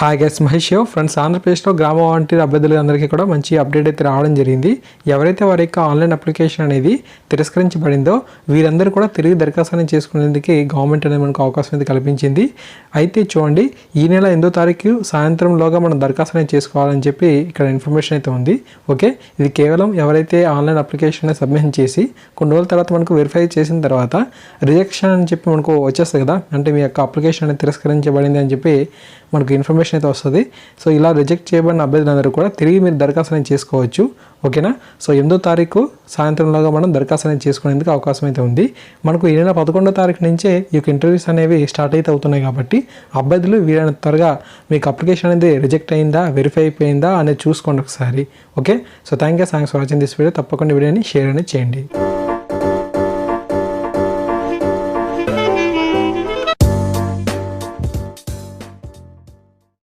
Hi guess Mahesh friends ఆంధ్రప్రదేశ్లో గ్రామ volunteer అభ్యర్థులందరికీ కూడా మంచి అప్డేట్ అయితే రావడం జరిగింది. ఎవరైతే వారి యొక్క ఆన్లైన్ అప్లికేషన్ అనేది తిరస్కరించబడిందో వీరందరూ కూడా తిరిగి దరఖాస్తు చేసుకునేందుకు గవర్నమెంట్ అనేది మనకు అవకాశం అయితే కల్పించింది. అయితే చూడండి ఈ నెల ఎనిమిదో తారీఖు సాయంత్రంలోగా మనం దరఖాస్తు అనేది చేసుకోవాలని చెప్పి ఇక్కడ ఇన్ఫర్మేషన్ అయితే ఉంది. ఓకే ఇది కేవలం ఎవరైతే ఆన్లైన్ అప్లికేషన్ సబ్మిషన్ చేసి కొన్ని రోజుల తర్వాత మనకు వెరిఫై చేసిన తర్వాత రిజెక్షన్ అని చెప్పి మనకు వచ్చేస్తుంది కదా? అంటే మీ యొక్క అప్లికేషన్ అనేది తిరస్కరించబడింది అని చెప్పి మనకు ఇన్ఫర్మేషన్ అయితే వస్తుంది. సో ఇలా రిజెక్ట్ చేయబడిన అభ్యర్థులందరూ కూడా తిరిగి మీరు దరఖాస్తు అనేది చేసుకోవచ్చు. ఓకేనా? సో ఎనిమిదో తారీఖు సాయంత్రంలోగా మనం దరఖాస్తు అనేది చేసుకునేందుకు అవకాశం అయితే ఉంది. మనకు ఈ నెల పదకొండో తారీఖు నుంచే ఈ యొక్క ఇంటర్వ్యూస్ అనేవి స్టార్ట్ అయితే అవుతున్నాయి కాబట్టి అభ్యర్థులు వీరైన త్వరగా మీకు అప్లికేషన్ అనేది రిజెక్ట్ అయిందా వెరిఫై అయిపోయిందా అనేది చూసుకోండి ఒకసారి. Okay? So thank you thanks for watching this video తప్పకుండా వీడియోని షేర్ అనేది చేయండి.